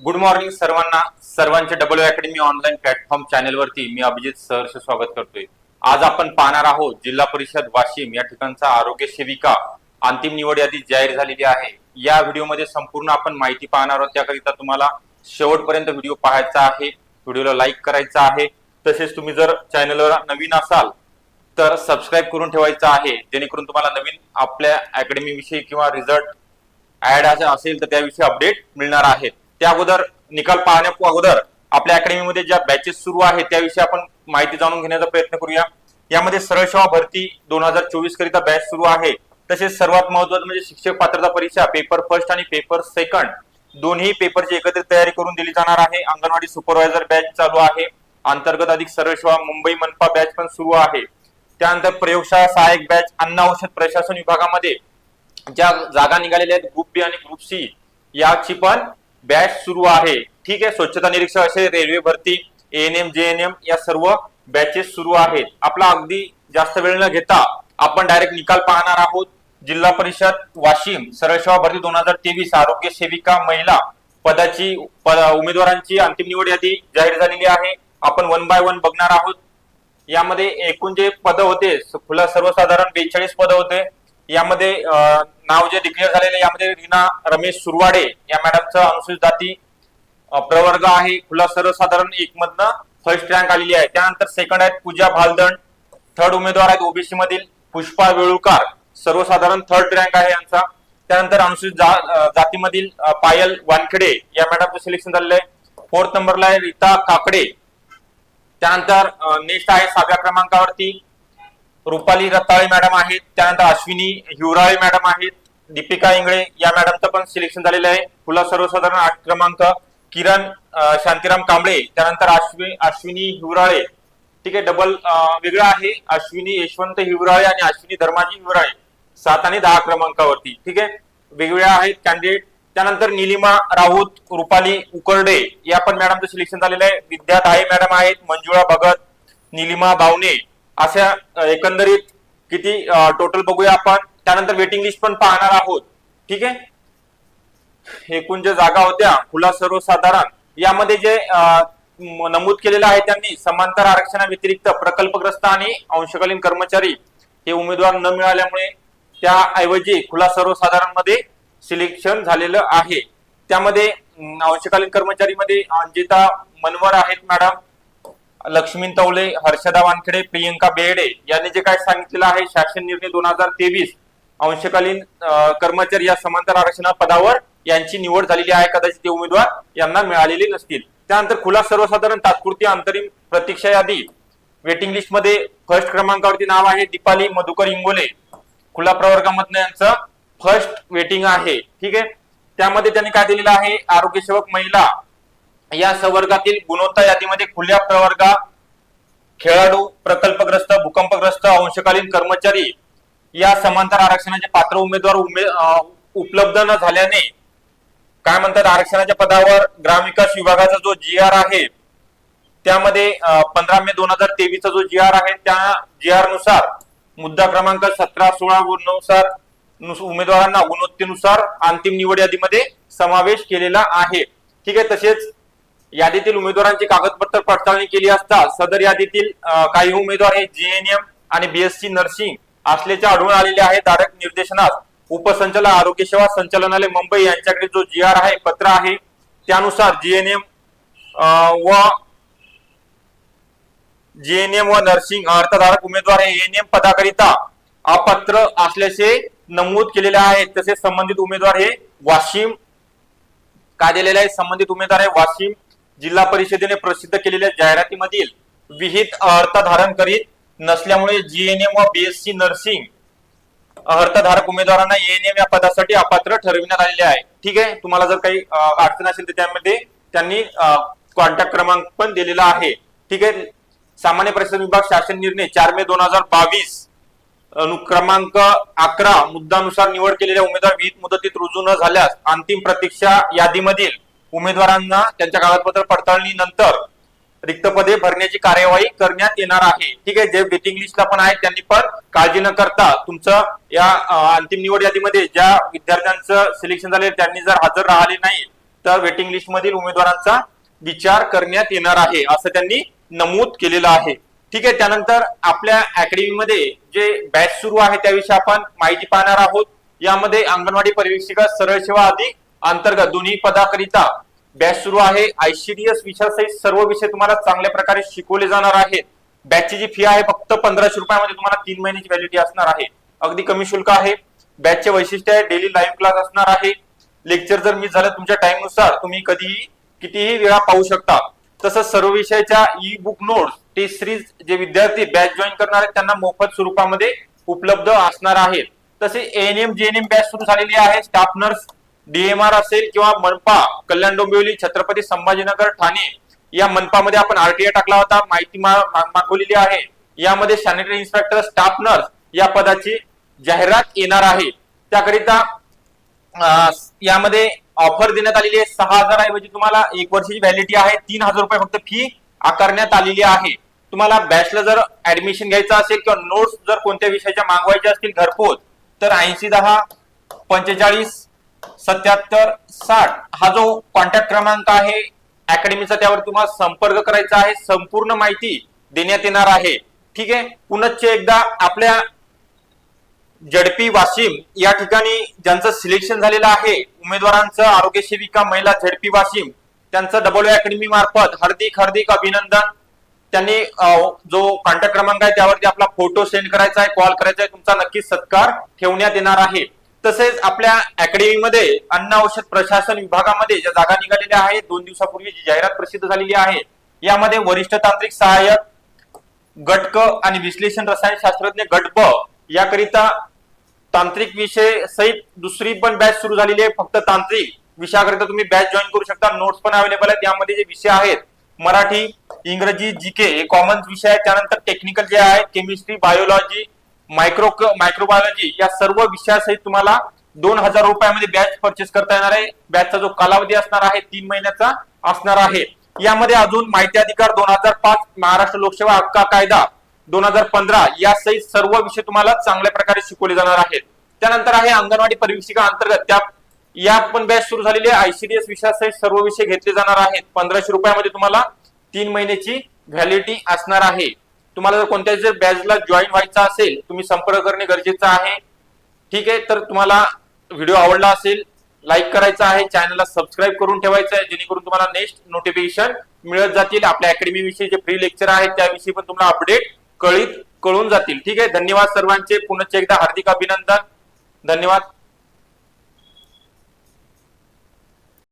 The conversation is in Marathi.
गुड मॉर्निंग सर्वांना. सर्वांचे डब्ल्यू अकॅडमी ऑनलाईन प्लॅटफॉर्म चॅनेलवरती मी अभिजित सहर्ष स्वागत करतोय. आज आपण पाहणार आहोत जिल्हा परिषद वाशिम या ठिकाणचा आरोग्य सेविका अंतिम निवड यादी जाहीर झालेली आहे. या व्हिडिओमध्ये संपूर्ण आपण माहिती पाहणार आहोत. त्याकरिता तुम्हाला शेवटपर्यंत व्हिडिओ पाहायचा आहे. व्हिडिओला लाईक करायचा आहे. तसेच तुम्ही जर चॅनलवर नवीन असाल तर सबस्क्राईब करून ठेवायचं आहे. जेणेकरून तुम्हाला नवीन आपल्या अकॅडमी विषयी किंवा रिझल्ट ऍड असेल तर त्याविषयी अपडेट मिळणार आहेत. त्या अगोदर निकाल पाहण्या अगोदर आपल्या अकॅडमीमध्ये ज्या बॅचेस सुरू आहेत त्याविषयी आपण माहिती जाणून घेण्याचा प्रयत्न करूया. यामध्ये सरळ सेवा भरती दोन हजार चोवीस करिता बॅच सुरू आहे. तसेच सर्वात महत्वाचं म्हणजे शिक्षक पात्रता परीक्षा पेपर फर्स्ट आणि पेपर सेकंड दोन्ही पेपरची एकत्रित तयारी करून दिली जाणार आहे. अंगणवाडी सुपरवायझर बॅच चालू आहे. अंतर्गत अधिक सरळ सेवा मुंबई मनपा बॅच पण सुरू आहे. त्यानंतर प्रयोगशाळा सहाय्यक बॅच अन्न औषध प्रशासन विभागामध्ये ज्या जागा निघालेल्या आहेत ग्रुप बी आणि ग्रुप सी याची पण बॅच सुरू आहे. ठीक आहे? स्वच्छता निरीक्षक असे रेल्वे भरती N M J N M या सर्व बॅचेस सुरू आहेत. आपला अगदी जास्त वेळ न घेता आपण डायरेक्ट निकाल पाहणार आहोत. जिल्हा परिषद वाशिम सरळ सेवा भरती दोन हजार तेवीस आरोग्य सेविका महिला पदाची पद उमेदवारांची अंतिम निवड यादी जाहीर झालेली आहे. आपण वन बाय वन बघणार आहोत. यामध्ये एकूण जे पद होते खुला सर्वसाधारण बेचाळीस पद होते. यामध्ये नाव जे डिक्लेअर झालेले यामध्ये रीना रमेश सुरवाडे या मॅडमचं अनुसूचित जाती प्रवर्ग आहे. खुला सर्वसाधारण एक मधनं फर्स्ट रँक आलेली आहे. त्यानंतर सेकंड आहेत पूजा भालदंड थर्ड उमेदवार आहेत ओबीसी मधील पुष्पा वेळुकार सर्वसाधारण थर्ड रँक आहे यांचा. त्यानंतर अनुसूचित जा, जातीमधील पायल वानखेडे या मॅडमचं सिलेक्शन झालेलं आहे. फोर्थ नंबरला आहे रीता काकडे. त्यानंतर नेक्स्ट आहे सहाव्या क्रमांकावरती रुपाली रताळे मॅडम आहेत त्यानंतर अश्विनी हिवराळे मॅडम आहेत दीपिका इंगळे या मॅडमचं पण सिलेक्शन झालेलं आहे. फुला सर्वसाधारण आठ क्रमांक. किरण शांतीराम कांबळे त्यानंतर अश्विनी अश्विनी हिवराळे. ठीक आहे डबल वेगळं आहे. अश्विनी यशवंत हिवराळे आणि अश्विनी धर्माजी हिवराळे. सात आणि दहा क्रमांकावरती. ठीक आहे वेगवेगळ्या आहेत कॅन्डिडेट त्यानंतर निलिमा राऊत रुपाली उकरडे या पण मॅडमचं सिलेक्शन झालेलं आहे. विद्या दाहे मॅडम आहेत मंजुळा भगत निलिमा भावने अशा एकंदरीत किती टोटल बघूया आपण. त्यानंतर वेटिंग लिस्ट पण पाहणार आहोत. ठीक आहे? एकूण ज्या जागा होत्या खुला सर्वसाधारण यामध्ये जे नमूद केलेलं आहे त्यांनी समांतर आरक्षणाव्यतिरिक्त प्रकल्पग्रस्त आणि अंशकालीन कर्मचारी हे उमेदवार न मिळाल्यामुळे त्याऐवजी खुला सर्वसाधारणमध्ये सिलेक्शन झालेलं आहे. त्यामध्ये अंशकालीन कर्मचारीमध्ये अंजिता मनवर आहेत मॅडम लक्ष्मी तवले हर्षदा वानखेडे प्रियंका बेहडे यांनी जे काय सांगितलेलं आहे शासन निर्णय दोन हजार तेवीस अंशकालीन कर्मचारी या समांतर आरक्षण पदावर यांची निवड झालेली आहे. कदाचित ते उमेदवार यांना मिळालेले नसतील. त्यानंतर खुला सर्वसाधारण तात्पुरती अंतरिम प्रतीक्षा यादी. वेटिंग लिस्टमध्ये फर्स्ट क्रमांकावरती नाव आहे दीपाली मधुकर इंगोले खुला प्रवर्गामधनं यांचं फर्स्ट वेटिंग आहे. ठीक आहे? त्यामध्ये त्यांनी काय दिलेलं आहे? आरोग्य सेवक महिला या संवर्गातील गुणवत्ता यादीमध्ये खुल्या प्रवर्गा खेळाडू प्रकल्पग्रस्त भूकंपग्रस्त अंशकालीन कर्मचारी या समांतर आरक्षणाचे पात्र उमेदवार उमे उपलब्ध न झाल्याने काय म्हणतात आरक्षणाच्या पदावर ग्रामविकास विभागाचा जो जी आर आहे त्यामध्ये पंधरा मे दोन हजार तेवीसचा जो जी आर आहे त्या जी आरनुसार मुद्दा क्रमांक सतरा सोळा नुसार नुस- उमेदवारांना गुणवत्तेनुसार अंतिम निवड यादीमध्ये समावेश केलेला आहे. ठीक आहे तसेच यादीतील उमेदवारांची कागदपत्र पडताळणी केली असता सदर यादीतील काही उमेदवार हे जीएनएम आणि बीएससी नर्सिंग असल्याचे आढळून आलेले आहे धारक निर्देशनास उपसंचालक आरोग्य सेवा संचालनालय मुंबई यांच्याकडे जो जी आर आहे पत्र आहे त्यानुसार जीएनएम व जीएनएम व नर्सिंग अर्थधारक उमेदवार हे एनएम पदाकरिता अपात्र असल्याचे नमूद केलेले आहे. तसेच संबंधित उमेदवार हे वाशिम काय दिलेले आहे? संबंधित उमेदवार आहे वाशिम जिल्हा परिषदेने प्रसिद्ध केलेल्या जाहिरातीमधील विहित अर्थधारण करीत नसल्यामुळे जीएनएम व बीएससी नर्सिंग अर्थधारक उमेदवारांना एएनएम या पदासाठी अपात्र ठरविण्यात आलेले आहे. ठीक आहे? तुम्हाला जर काही अडचण असेल तर त्यामध्ये त्यांनी कॉन्टॅक्ट क्रमांक पण दिलेला आहे. ठीक आहे? सामान्य प्रशासन विभाग शासन निर्णय चार मे दोन हजार बावीस क्रमांक अकरा मुद्दानुसार निवड केलेल्या उमेदवार विहित मुदतीत रुजू न झाल्यास अंतिम प्रतीक्षा यादीमधील उमेदवारांना त्यांच्या कागदपत्र पडताळणी नंतर रिक्त पदे भरण्याची कार्यवाही करण्यात येणार आहे. ठीक आहे जे वेटिंग लिस्टला पण आहेत त्यांनी पण काळजी न करता तुमचं या अंतिम निवड यादीमध्ये ज्या विद्यार्थ्यांचं सिलेक्शन झाले त्यांनी जर हजर राहिले नाही तर वेटिंग लिस्ट मधील उमेदवारांचा विचार करण्यात येणार आहे असं त्यांनी नमूद केलेलं आहे. ठीक आहे त्यानंतर आपल्या अकॅडमीमध्ये जे बॅच सुरू आहे त्याविषयी आपण माहिती पाहणार आहोत. यामध्ये अंगणवाडी परिवेक्षिका सरळ सेवा अधिक अंतर्गत दोन्ही पदाकरिता बॅच सुरू आहे. आयसीडीएस विषयासहित सर्व विषय तुम्हाला चांगल्या प्रकारे शिकवले जाणार आहेत. बॅचची जी फी आहे फक्त पंधराशे रुपयामध्ये तुम्हाला तीन महिन्याची व्हॅलिडिटी असणार आहे. अगदी कमी शुल्क आहे. बॅचचे वैशिष्ट्य आहे डेली लाईव्ह क्लास असणार आहे. लेक्चर जर मिस झालं तुमच्या टाइमनुसार तुम्ही कधीही कितीही वेळा पाहू शकता. तसंच सर्व विषयाच्या e book notes test series जे विद्यार्थी बॅच जॉईन करणार आहेत त्यांना मोफत स्वरूपामध्ये उपलब्ध असणार आहेत. तसे एएनएम जेएनएम बॅच सुरू झालेली आहे. स्टाफ नर्स डीएमआर असेल किंवा मनपा कल्याण डोंबिवली छत्रपती संभाजीनगर ठाणे या मनपामध्ये आपण आरटीआय टाकला होता. माहिती मागवलेली आहे. यामध्ये सॅनिटरी इन्स्पेक्टर स्टाफ नर्स या पदाची जाहिरात येणार आहे. त्याकरिता यामध्ये ऑफर देण्यात आलेली आहे. सहा हजार ऐवजी तुम्हाला एक वर्षाची व्हॅलिडिटी आहे. तीन हजार रुपये फक्त फी आकारण्यात आलेली आहे. तुम्हाला बॅचला जर ऍडमिशन घ्यायचं असेल किंवा नोट्स जर कोणत्या विषयाच्या मागवायच्या असतील घरपोच तर ऐंशी दहा पंचेचाळीस सत्याहत्तर साठ हा जो कॉन्टॅक्ट क्रमांक आहे अकॅडमीचा त्यावर तुम्हाला संपर्क करायचा आहे संपूर्ण माहिती देण्यात येणार आहे. ठीक आहे? पुनश्च एकदा आपल्या जडपी वाशिम या ठिकाणी ज्यांचं सिलेक्शन झालेलं आहे उमेदवारांचं आरोग्य सेविका महिला झडपी वाशिम त्यांचं डबल अकॅडमी मार्फत हार्दिक हार्दिक अभिनंदन. त्यांनी जो कॉन्टॅक्ट क्रमांक आहे त्यावरती आपला फोटो सेंड करायचा आहे कॉल करायचा आहे तुमचा नक्कीच सत्कार ठेवण्यात येणार आहे. तसेच आपल्या अकॅडमीमध्ये अन्न औषध प्रशासन विभागामध्ये ज्या जागा निघालेल्या आहेत दोन दिवसापूर्वी जी जाहिरात प्रसिद्ध झालेली आहे यामध्ये वरिष्ठ तांत्रिक सहाय्यक गटक आणि विश्लेषण रसायन शास्त्रज्ञ गट ब याकरिता तांत्रिक विषय सहित दुसरी पण बॅच सुरू झालेली आहे. फक्त तांत्रिक विषयाकरिता तुम्ही बॅच जॉईन करू शकता. नोट्स पण अवेलेबल आहेत. यामध्ये जे विषय आहेत मराठी इंग्रजी जीके हे कॉमन विषय आहे त्यानंतर टेक्निकल जे आहे केमिस्ट्री बायोलॉजी मायक्रो मायक्रोबायोलॉजी या सर्व विषयासहित तुम्हाला दोन हजार रुपयामध्ये बॅच परचेस करता येणार आहे. बॅचचा जो कालावधी असणार आहे तीन महिन्याचा असणार आहे. यामध्ये अजून माहिती अधिकार दोन हजार पाच महाराष्ट्र लोकसेवा हक्क कायदा दोन हजार पंधरा यासहित सर्व विषय तुम्हाला चांगल्या प्रकारे शिकवले जाणार आहेत. त्यानंतर आहे अंगणवाडी परिवीक्षिका अंतर्गत. त्या या पण बॅच सुरू झालेली आहे. आयसीडीएस विषयासहित सर्व विषय घेतले जाणार आहेत. पंधराशे रुपयामध्ये तुम्हाला तीन महिन्याची व्हॅलिडिटी असणार आहे. तुम्हाला जर कोणत्याही जर बॅचला जॉईन व्हायचा असेल तुम्ही संपर्क करणे गरजेचं आहे. ठीक आहे तर तुम्हाला व्हिडिओ आवडला असेल लाईक करायचा आहे चॅनलला सबस्क्राईब करून ठेवायचं आहे जेणेकरून तुम्हाला नेक्स्ट नोटिफिकेशन मिळत जातील. आपल्या अकॅडमी विषयी जे फ्री लेक्चर आहेत त्याविषयी पण तुम्हाला अपडेट कळीत कळून जातील. ठीक आहे धन्यवाद सर्वांचे. पुन्हा एकदा हार्दिक अभिनंदन. धन्यवाद.